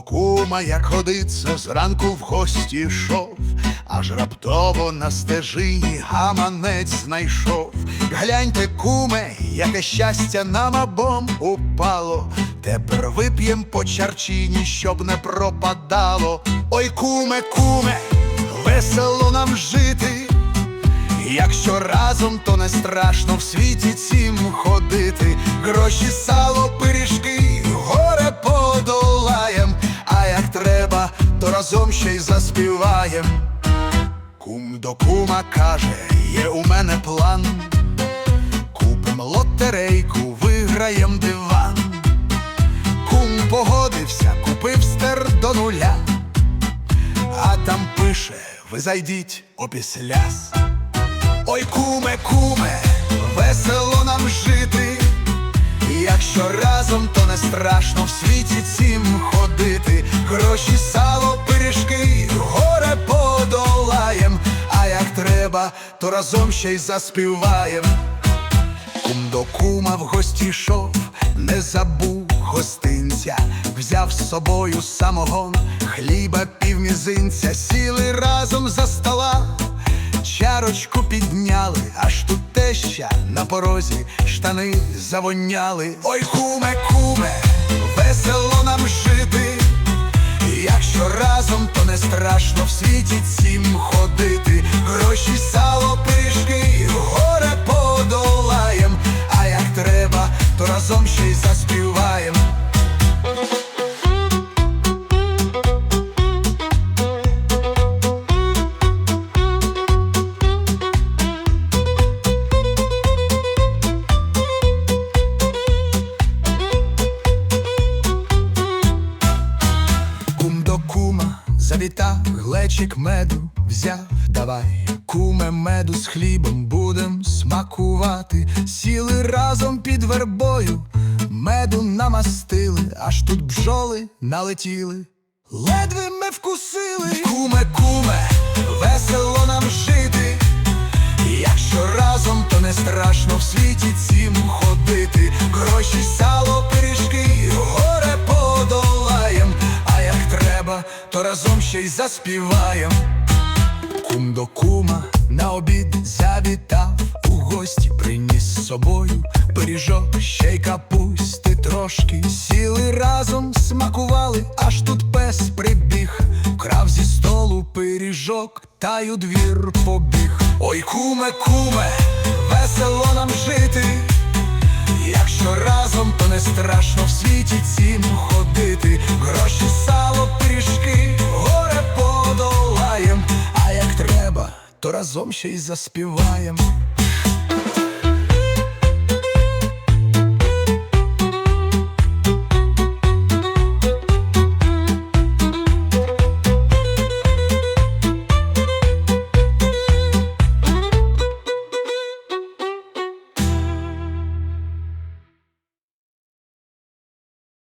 кума, як ходиться, зранку в гості йшов, аж раптово на стежині гаманець знайшов. Гляньте, куме, яке щастя нам обом упало. Тепер вип'єм по чарчині, щоб не пропадало. Ой, куме, куме, весело нам жити. Якщо разом, то не страшно в світі цім ходити. Гроші, сало, пиріжки, разом ще й заспіваєм. Кум до кума каже, є у мене план. Купим лотерейку, виграєм диван. Кум погодився, купив стер до нуля. А там пише, ви зайдіть опісляс. Ой, куме, куме, весело нам жити. Якщо разом, то не страшно в треба, то разом ще й заспіваєм. Кум до кума в гості йшов, не забув гостинця, взяв з собою самогон, хліба півмізинця, сіли разом за стола, чарочку підняли, аж тут теща на порозі штани завоняли. Ой, куме, куме, весело нам жити. Якщо разом, то не страшно в світі цім ходити. Гроші, сало, пиріжки, горе подолаєм. А як треба, то разом ще й заспіваєм. Кум до кума завітав, глечик меду взяв, давай, куме, меду з хлібом будем смакувати. Сіли разом під вербою, меду намастили, аж тут бжоли налетіли. Ледве ми вкусили. Куме, куме, весело нам жити. Ще й заспіваєм. Кум до кума на обід завітав, у гості приніс з собою пиріжок, ще й капусти трошки. Сіли разом, смакували, аж тут пес прибіг, крав зі столу пиріжок, та й у двір побіг. Ой, куме, куме, весело нам жити. То разом ще й заспіваєм.